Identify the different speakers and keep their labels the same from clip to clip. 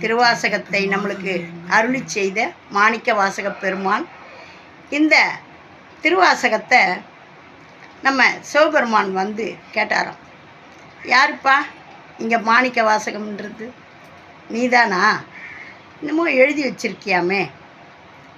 Speaker 1: திருவாசகத்தை நம்மளுக்கு அருளி செய்த மாணிக்க வாசக பெருமான். இந்த திருவாசகத்தை நம்ம சிவபெருமான் வந்து கேட்டாராம். யாருப்பா? இங்கே மாணிக்க வாசகம்ன்றது. நீதானா? இன்னமும் எழுதி வச்சிருக்கியாமே.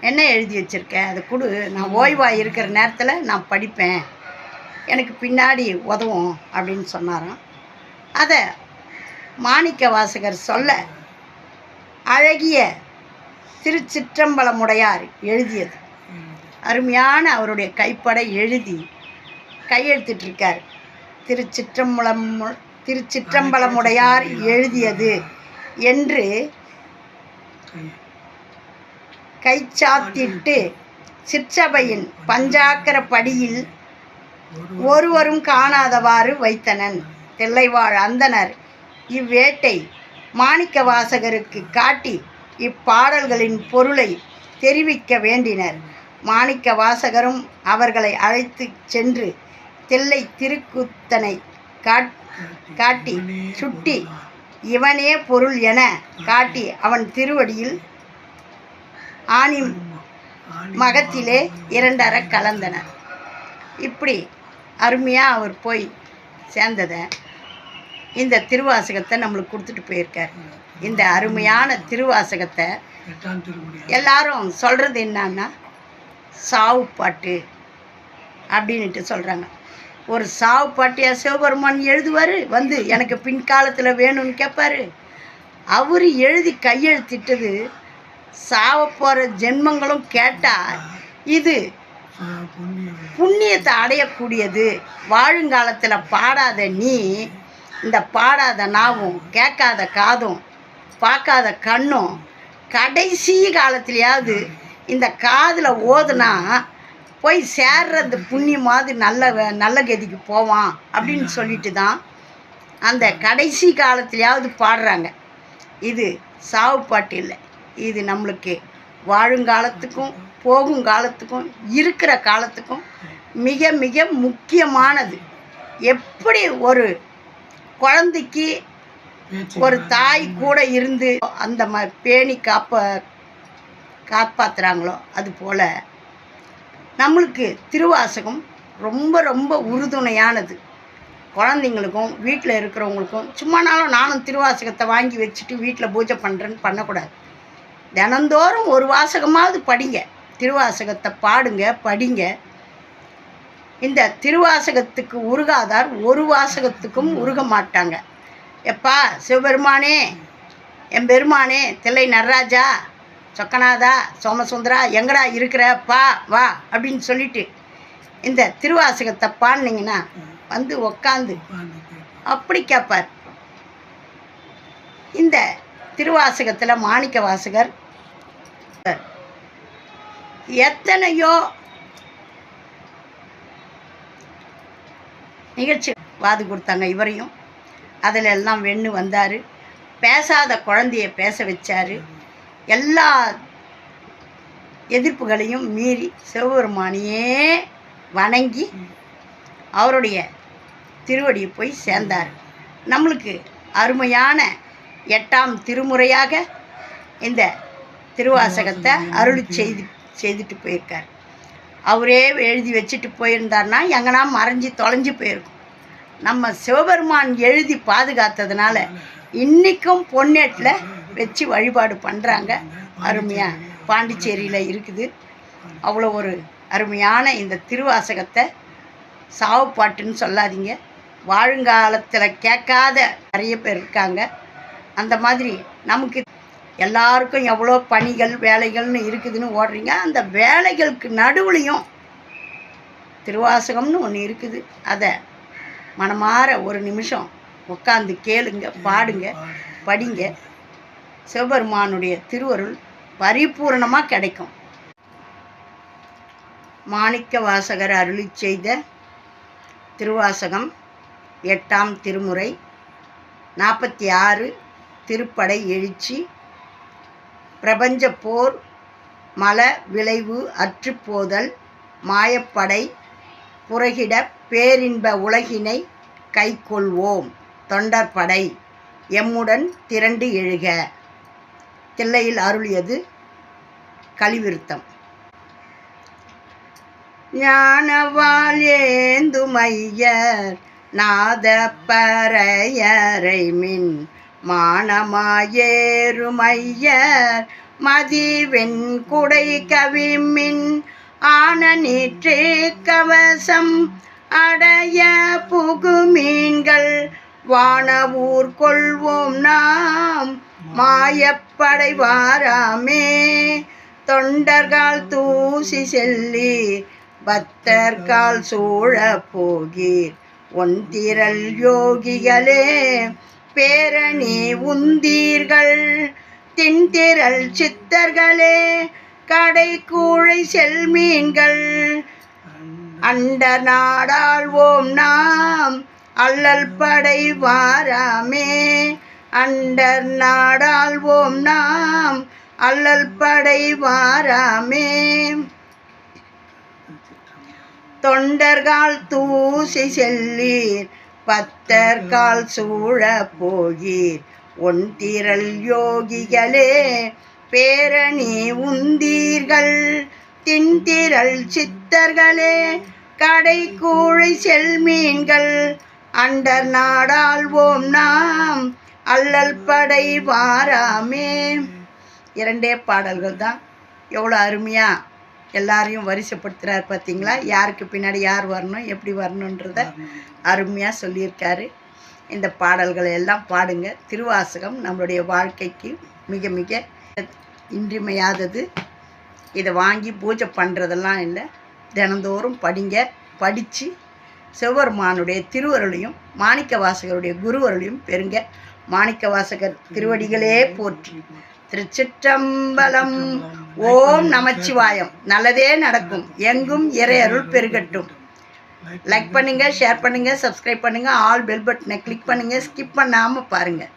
Speaker 1: என்ன எழுதி வச்சிருக்க? அதை கொடு. நான் ஓய்வாக இருக்கிற நேரத்தில் நான் படிப்பேன். எனக்கு பின்னாடி உதவும். அப்படின்னு சொன்னாராம். அதை மாணிக்க வாசகர் சொல்ல அழகிய திருச்சிற்றம்பலமுடையார் எழுதியது. அருமையான அவருடைய கைப்பட எழுதி கையெழுத்திட்டிருக்கார். திருச்சிற்றம்பலம் திருச்சிற்றம்பலமுடையார் எழுதியது என்று கைச்சாத்திட்டு சிற்றபையின் பஞ்சாக்கர படியில் ஒருவரும் காணாதவாறு வைத்தனன். தெல்லைவாழ் அந்தனர் இவ்வேட்டை மாணிக்க வாசகருக்கு காட்டி இப்பாடல்களின் பொருளை தெரிவிக்க வேண்டினர். மாணிக்க வாசகரும் அவர்களை அழைத்து சென்று தில்லை திருக்குத்தனை காட் காட்டி சுட்டி இவனே பொருள் என காட்டி அவன் திருவடியில் ஆணி மகத்திலே இரண்டர கலந்தனர் இப்படி அருமையாக அவர் போய் சேர்ந்ததை. இந்த திருவாசகத்தை நம்மளுக்கு கொடுத்துட்டு போயிருக்கார். இந்த அருமையான திருவாசகத்தை எல்லாரும் சொல்கிறது என்னன்னா சாவு பாட்டு அப்படின்ட்டு சொல்கிறாங்க ஒரு சாவு பாட்டியா சிவபெருமான் எழுதுவார்? வந்து எனக்கு பின்காலத்தில் வேணும்னு கேட்பாரு அவர் எழுதி கையெழுத்திட்டது சாவ போகிற ஜென்மங்களும் கேட்டால் இது புண்ணியத்தை அடையக்கூடியது. வாழுங்காலத்தில் பாடாத நீ இந்த பாடாத நாவும் கேட்காத காதும் பார்க்காத கண்ணும் கடைசி காலத்துலையாவது இந்த காதில் ஓதுனா போய் சேர்றது புண்ணியமாவது நல்ல நல்ல கதிக்கு போவான் அப்படின்னு சொல்லிட்டு தான் அந்த கடைசி காலத்துலையாவது பாடுறாங்க. இது சாவு பாட்டு இல்லை. இது நம்மளுக்கு வாழுங்காலத்துக்கும் போகும் காலத்துக்கும் இருக்கிற காலத்துக்கும் மிக மிக முக்கியமானது. எப்படி ஒரு குழந்தைக்கு ஒரு தாய் கூட இருந்து அந்த ம பேணி காப்ப காப்பாற்றுறாங்களோ அது போல் நம்மளுக்கு திருவாசகம் ரொம்ப ரொம்ப உறுதுணையானது. குழந்தைங்களுக்கும் வீட்டில் இருக்கிறவங்களுக்கும் சும்மானாலும் நானும் திருவாசகத்தை வாங்கி வச்சுட்டு வீட்டில் பூஜை பண்ணுறேன்னு பண்ணக்கூடாது. தினந்தோறும் ஒரு வாசகமாவது படிங்க. திருவாசகத்தை பாடுங்க படிங்க. இந்த திருவாசகத்துக்கு உருகாதார் ஒரு வாசகத்துக்கும் உருக மாட்டாங்க. எப்பா சிவபெருமானே என் பெருமானே தில்லை நடராஜா சொக்கநாதா சோமசுந்தரா எங்கடா இருக்கிற? பா வா அப்படின்னு சொல்லிட்டு இந்த திருவாசகத்தை பாடினீங்கன்னா வந்து உக்காந்து அப்படி கேட்பார் இந்த திருவாசகத்தில் மாணிக்க வாசகர் எத்தனையோ நிகழ்ச்சி வாது கொடுத்தாங்க இவரையும். அதில் எல்லாம் வெண்ணு வந்தார். பேசாத குழந்தைய பேச வச்சார். எல்லா எதிர்ப்புகளையும் மீறி சிவபெருமானையே வணங்கி அவருடைய திருவடியை போய் சேர்ந்தார். நம்மளுக்கு அருமையான எட்டாம் திருமுறையாக இந்த திருவாசகத்தை அருள் செய்து செய்துட்டு போயிருக்கார். அவரே எழுதி வச்சுட்டு போயிருந்தார்னா எங்கன்னா மறைஞ்சி தொலைஞ்சு போயிருக்கும். நம்ம சிவபெருமான் எழுதி பாதுகாத்ததுனால இன்றைக்கும் பொன்னேட்டில் வச்சு வழிபாடு பண்ணுறாங்க அருமையாக பாண்டிச்சேரியில் இருக்குது. அவ்வளோ ஒரு அருமையான இந்த திருவாசகத்தை சாவு பாட்டுன்னு சொல்லாதீங்க. வாழுங்காலத்தில் கேட்காத நிறைய பேர் இருக்காங்க. அந்த மாதிரி நமக்கு எல்லாருக்கும் எவ்வளோ பணிகள் வேலைகள்னு இருக்குதுன்னு ஓடுறீங்க அந்த வேலைகளுக்கு நடுவுலையும் திருவாசகம்னு ஒன்று இருக்குது. அதை மனமாற ஒரு நிமிஷம் உட்காந்து கேளுங்க பாடுங்க படிங்க. சிவபெருமானுடைய திருவருள் பரிபூரணமாக கிடைக்கும். மாணிக்க வாசகர் அருளி செய்த திருவாசகம் எட்டாம் திருமுறை நாற்பத்தி ஆறு திருப்படை எழுச்சி பிரபஞ்ச போர் மல விளைவு அற்றுப்போதல் மாயப்படை புறகிட பேரின்ப உலகினை கைக்கொள்வோம். தொண்டற்படை எம்முடன் திரண்டு எழுக. தில்லையில் அருளியது கலிவிருத்தம். ஞானவால் ஏந்துமையர் நாத பறையறை மின் மானமாயேறுமையர் மதிவெண் குடை கவிமின் ஆன நீற்றே கவசம் அடைய புகுமீன்கள் வானவூர் கொள்வோம் நாம். மாயப்படை வாராமே தொண்டர்கால் தூசி செல்லி பக்தர்கால் சூழ போகீர். ஒன்திரள் யோகிகளே பேரணி உந்தீர்கள். தின்திரள் சித்தர்களே கடை கூழை செல்மீன்கள் அண்ட நாடாள்வோம் நாம் அல்லல் படை வாராமே. அண்டர் நாடாள்வோம் நாம் அல்லல் படை வாராமே. தொண்டர்கால் தூசி செல்லீர் பத்தர்கால் சூழ போகீர். ஒன்திரள் யோகிகளே பேரணி உந்தீர்கள். தின்திரள் சித்தர்களே கடை கூழை செல்மீன்கள் அண்டர் நாடாள்வோம் நாம் அல்லல் படை வாராமே. இரண்டே பாடல்கள் தான் எவ்வளோ அருமையாக எல்லாரையும் வரிசைப்படுத்துகிறார் பார்த்தீங்களா யாருக்கு பின்னாடி யார் வரணும் எப்படி வரணுன்றத அருமையாக சொல்லியிருக்காரு. இந்த பாடல்களை எல்லாம் பாடுங்க. திருவாசகம் நம்மளுடைய வாழ்க்கைக்கு மிக மிக இன்றிமையாதது இதை வாங்கி பூஜை பண்ணுறதெல்லாம் இல்லை. தினந்தோறும் படிங்க. படித்து சிவபெருமானுடைய திருவருளையும் மாணிக்க வாசகருடைய குருவருளையும் பெறுங்க. மாணிக்க வாசகர் திருவடிகளே போற்றி. திருச்சிற்றம்பலம். ஓம் நமச்சிவாயம். நல்லதே நடக்கும். எங்கும் இறை அருள் பெருகட்டும். லைக் பண்ணுங்க ஷேர் பண்ணுங்க சப்ஸ்கிரைப் பண்ணுங்க. ஆல் பெல் பட்டனை கிளிக் பண்ணுங்க. ஸ்கிப் பண்ணாமல் பாருங்கள்